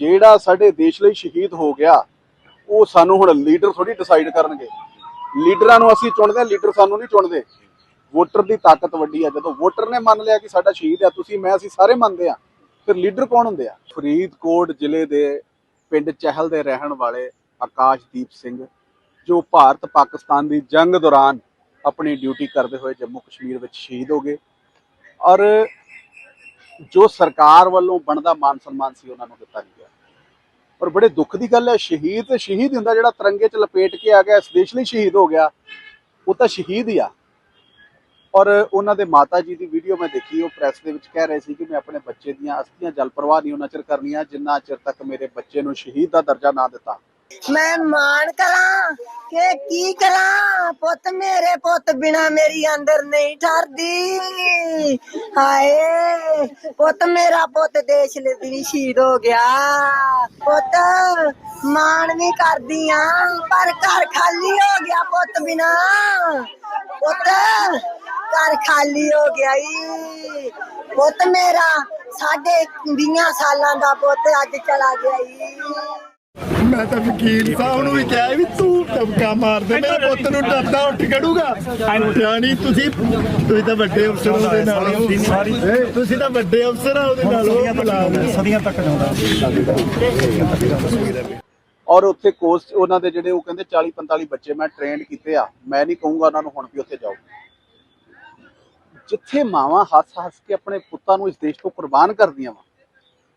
ਜਿਹੜਾ ਸਾਡੇ ਦੇਸ਼ ਲਈ ਸ਼ਹੀਦ ਹੋ ਗਿਆ, ਉਹ ਸਾਨੂੰ ਹੁਣ ਲੀਡਰ ਥੋੜੀ ਡਿਸਾਈਡ ਕਰਨਗੇ। ਲੀਡਰਾਂ ਨੂੰ ਅਸੀਂ ਚੁਣਦੇ ਹਾਂ, ਲੀਡਰ ਸਾਨੂੰ ਨਹੀਂ ਚੁਣਦੇ। ਵੋਟਰ ਦੀ ਤਾਕਤ ਵੱਡੀ ਆ। ਜਦੋਂ ਵੋਟਰ ਨੇ ਮੰਨ ਲਿਆ ਕਿ ਸਾਡਾ ਸ਼ਹੀਦ ਆ, ਤੁਸੀਂ, ਮੈਂ, ਅਸੀਂ ਸਾਰੇ ਮੰਨਦੇ ਆ ਫਿਰ ਲੀਡਰ ਕੌਣ ਹੁੰਦੇ ਆ? ਫਰੀਦਕੋਟ ਜ਼ਿਲ੍ਹੇ ਦੇ ਪਿੰਡ ਚਹਿਲ ਦੇ ਰਹਿਣ ਵਾਲੇ ਆਕਾਸ਼ਦੀਪ ਸਿੰਘ, ਜੋ ਭਾਰਤ ਪਾਕਿਸਤਾਨ ਦੀ ਜੰਗ ਦੌਰਾਨ ਆਪਣੀ ਡਿਊਟੀ ਕਰਦੇ ਹੋਏ ਜੰਮੂ ਕਸ਼ਮੀਰ ਵਿੱਚ ਸ਼ਹੀਦ ਹੋ ਗਏ। ਔਰ ਜੋ ਸਰਕਾਰ ਵੱਲੋਂ ਬਣਦਾ ਮਾਨ ਸਨਮਾਨ ਸੀ ਉਹਨਾਂ ਨੂੰ ਦਿੱਤਾ ਨਹੀਂ ਗਿਆ। ਔਰ ਬੜੇ ਦੁੱਖ ਦੀ ਗੱਲ ਹੈ, ਸ਼ਹੀਦ ਤੇ ਸ਼ਹੀਦ ਹੁੰਦਾ ਜਿਹੜਾ ਤਿਰੰਗੇ 'ਚ ਲਪੇਟ ਕੇ ਆ ਗਿਆ, ਇਸ ਦੇਸ਼ ਲਈ ਸ਼ਹੀਦ ਹੋ ਗਿਆ, ਉਹ ਤਾਂ ਸ਼ਹੀਦ ਹੀ ਆ। ਔਰ ਉਹਨਾਂ ਦੇ ਮਾਤਾ ਜੀ ਦੀ ਵੀਡੀਓ ਮੈਂ ਦੇਖੀ, ਉਹ ਪ੍ਰੈਸ ਦੇ ਵਿੱਚ ਕਹਿ ਰਹੇ ਸੀ ਕਿ ਮੈਂ ਆਪਣੇ ਬੱਚੇ ਦੀਆਂ ਅਸਥੀਆਂ ਜਲ ਪ੍ਰਵਾਹ ਨਹੀਂ ਉਹਨਾਂ ਚਿਰ ਕਰਨੀਆਂ, ਜਿੰਨਾ ਚਿਰ ਤੱਕ ਮੇਰੇ ਬੱਚੇ ਨੂੰ ਸ਼ਹੀਦ ਦਾ ਦਰਜਾ ਨਾ ਦਿੱਤਾ। ਮੈਂ ਮਾਣ ਕਰਾਂ ਕਿ ਕੀ ਕਰਾਂ ਪੁੱਤ ਮੇਰੇ ਪੁੱਤ ਬਿਨਾ ਮੇਰੀ ਅੰਦਰ ਨਹੀਂ ਠਰਦੀ ਹਾਏ ਪੁੱਤ ਮੇਰਾ ਪੁੱਤ ਦੇਸ਼ ਲਈ ਸ਼ਹੀਦ ਹੋ ਗਿਆ ਪੁੱਤ ਮਾਣ ਵੀ ਕਰਦੀ ਆ ਪਰ ਘਰ ਖਾਲੀ ਹੋ ਗਿਆ ਪੁੱਤ ਬਿਨਾ ਪੁੱਤ ਘਰ ਖਾਲੀ ਹੋ ਗਿਆ ਈ ਪੁੱਤ ਮੇਰਾ ਸਾਡੇ 20 ਸਾਲਾਂ ਦਾ ਪੁੱਤ ਅੱਜ ਚਲਾ ਗਿਆ ਈ ਮੈਂ ਤਾਂ ਵਕੀਲ ਸਾਹਿਬ ਨੂੰ ਵੀ ਕਿਹਾ ਵੀ ਤੂੰ ਟਮਕਾ ਮਾਰ ਦੇ ਮੇਰੇ ਪੁੱਤ ਨੂੰ ਡਰਦਾ ਉੱਠ ਖੜੂਗਾ ਯਾਨੀ ਤੁਸੀਂ ਤੁਸੀਂ ਤਾਂ ਵੱਡੇ ਅਫਸਰ ਉਹਦੇ ਨਾਲ ਹੋ। ਤੁਸੀਂ ਤਾਂ ਵੱਡੇ ਅਫਸਰ ਆ ਉਹਦੇ ਨਾਲ ਉਹ। ਸਦੀਆਂ ਤੱਕ ਜਾਂਦਾ ਔਰ ਉੱਥੇ ਕੋਰਸ ਉਹਨਾਂ ਦੇ ਜਿਹੜੇ ਉਹ ਕਹਿੰਦੇ 40 45 ਬੱਚੇ ਮੈਂ ਟ੍ਰੇਨਡ ਕੀਤੇ ਆ ਮੈਂ ਨਹੀਂ ਕਹੂੰਗਾ ਉਹਨਾਂ ਨੂੰ ਹੁਣ ਵੀ ਉੱਥੇ ਜਾਓ ਜਿੱਥੇ ਮਾਵਾਂ ਹੱਸ-ਹੱਸ ਕੇ ਆਪਣੇ ਪੁੱਤਾਂ ਨੂੰ ਇਸ ਦੇਸ਼ ਤੋਂ ਕੁਰਬਾਨ ਕਰਦੀਆਂ ਵਾ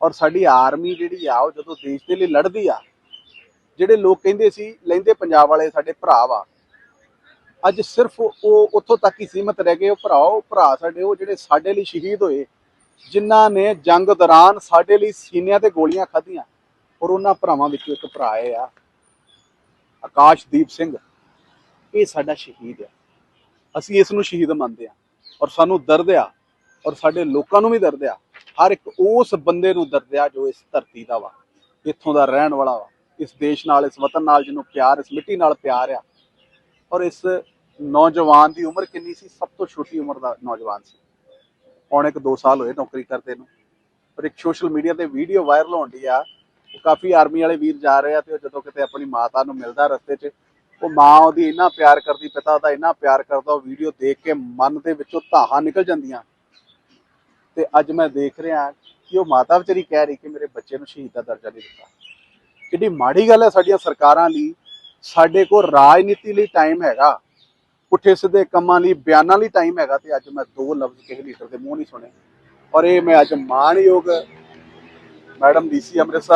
ਔਰ ਸਾਡੀ ਆਰਮੀ ਜਿਹੜੀ ਆ, ਉਹ ਜਦੋਂ ਦੇਸ਼ ਦੇ ਲਈ ਲੜਦੀ ਆ, ਜਿਹੜੇ ਲੋਕ ਕਹਿੰਦੇ ਸੀ, ਲੈਂਦੇ ਪੰਜਾਬ ਵਾਲੇ ਸਾਡੇ ਭਰਾ ਵਾ। ਅੱਜ ਸਿਰਫ ਉਹ ਉੱਥੋਂ ਤੱਕ ਹੀ ਸੀਮਤ ਰਹਿ ਗਏ, ਉਹ ਭਰਾ ਉਹ ਭਰਾ ਸਾਡੇ, ਉਹ ਜਿਹੜੇ ਸਾਡੇ ਲਈ ਸ਼ਹੀਦ ਹੋਏ, ਜਿਨ੍ਹਾਂ ਨੇ ਜੰਗ ਦੌਰਾਨ ਸਾਡੇ ਲਈ ਸੀਨਿਆਂ ਤੇ ਗੋਲੀਆਂ ਖਾਧੀਆਂ, ਔਰ ਉਹਨਾਂ ਭਰਾਵਾਂ ਵਿੱਚੋਂ ਇੱਕ ਭਰਾ ਇਹ ਆ, ਆਕਾਸ਼ਦੀਪ ਸਿੰਘ। ਇਹ ਸਾਡਾ ਸ਼ਹੀਦ ਆ। ਅਸੀਂ ਇਸ ਨੂੰ ਸ਼ਹੀਦ ਮੰਨਦੇ ਆ, ਔਰ ਸਾਨੂੰ ਦਰਦ ਆ ਔਰ ਸਾਡੇ ਲੋਕਾਂ ਨੂੰ ਵੀ ਦਰਦ ਆ। ਹਰ ਇੱਕ ਉਸ ਬੰਦੇ ਨੂੰ ਦਰਦ ਆ ਜੋ ਇਸ ਧਰਤੀ ਦਾ ਵਾ, ਇੱਥੋਂ ਦਾ ਰਹਿਣ ਵਾਲਾ ਵਾ। ਇਸ ਦੇਸ਼ ਨਾਲ, ਇਸ ਵਤਨ ਨਾਲ ਜਿਹਨੂੰ ਪਿਆਰ, ਇਸ ਮਿੱਟੀ ਨਾਲ ਪਿਆਰ ਆ। ਔਰ ਇਸ ਨੌਜਵਾਨ ਦੀ ਉਮਰ ਕਿੰਨੀ ਸੀ? ਸਭ ਤੋਂ ਛੋਟੀ ਉਮਰ ਦਾ ਨੌਜਵਾਨ ਸੀ। ਪੌਣੇ ਕੁ 2 ਸਾਲ ਹੋਏ ਨੌਕਰੀ ਕਰਦੇ ਨੂੰ। ਪਰ ਇੱਕ ਸੋਸ਼ਲ ਮੀਡੀਆ ਤੇ ਵੀਡੀਓ ਵਾਇਰਲ ਹੋਣ ਦੀ ਆ। ਉਹ ਕਾਫੀ ਆਰਮੀ ਵਾਲੇ ਵੀਰ ਜਾ ਰਹੇ ਆ ਤੇ ਉਹ ਜਦੋਂ ਕਿਤੇ ਆਪਣੀ ਮਾਤਾ ਨੂੰ ਮਿਲਦਾ ਰਸਤੇ 'ਚ, ਉਹ ਮਾਂ ਉਹਦੀ ਇੰਨਾ ਪਿਆਰ ਕਰਦੀ, ਪਿਤਾ ਦਾ ਇੰਨਾ ਪਿਆਰ ਕਰਦਾ, ਉਹ ਵੀਡੀਓ ਦੇਖ ਕੇ ਮਨ ਦੇ ਵਿੱਚੋਂ ਧਾਹਾਂ ਨਿਕਲ ਜਾਂਦੀਆਂ। ਤੇ ਅੱਜ ਮੈਂ ਦੇਖ ਰਿਹਾ ਕਿ ਉਹ ਮਾਤਾ ਵਿਚਾਰੀ ਕਹਿ ਰਹੀ ਕਿ ਮੇਰੇ ਬੱਚੇ ਨੂੰ ਸ਼ਹੀਦ ਦਾ ਦਰਜਾ ਨਹੀਂ ਦਿੱਤਾ। ਕਿੰਨੀ ਮਾੜੀ ਗੱਲ ਹੈ ਸਾਡੀਆਂ ਸਰਕਾਰਾਂ ਲਈ। ਸਾਡੇ ਕੋਲ ਰਾਜਨੀਤੀ ਲਈ ਟਾਈਮ ਹੈਗਾ। ਪੁੱਠੇ ਸਿੱਧੇ ਕੰਮਾਂ ਲਈ, ਬਿਆਨਾਂ ਲਈ ਟਾਈਮ ਹੈਗਾ ਤੇ ਅੱਜ ਮੈਂ ਦੋ ਲਫ਼ਜ਼ ਕਿਸੇ ਲੀਡਰ ਦੇ ਮੂੰਹ ਨਹੀਂ ਸੁਣੇ। ਔਰ ਇਹ ਮੈਂ ਅੱਜ ਮਾਣਯੋਗ ਮੈਡਮ ਡੀਸੀ ਅੰਮ੍ਰਿਤਸਰ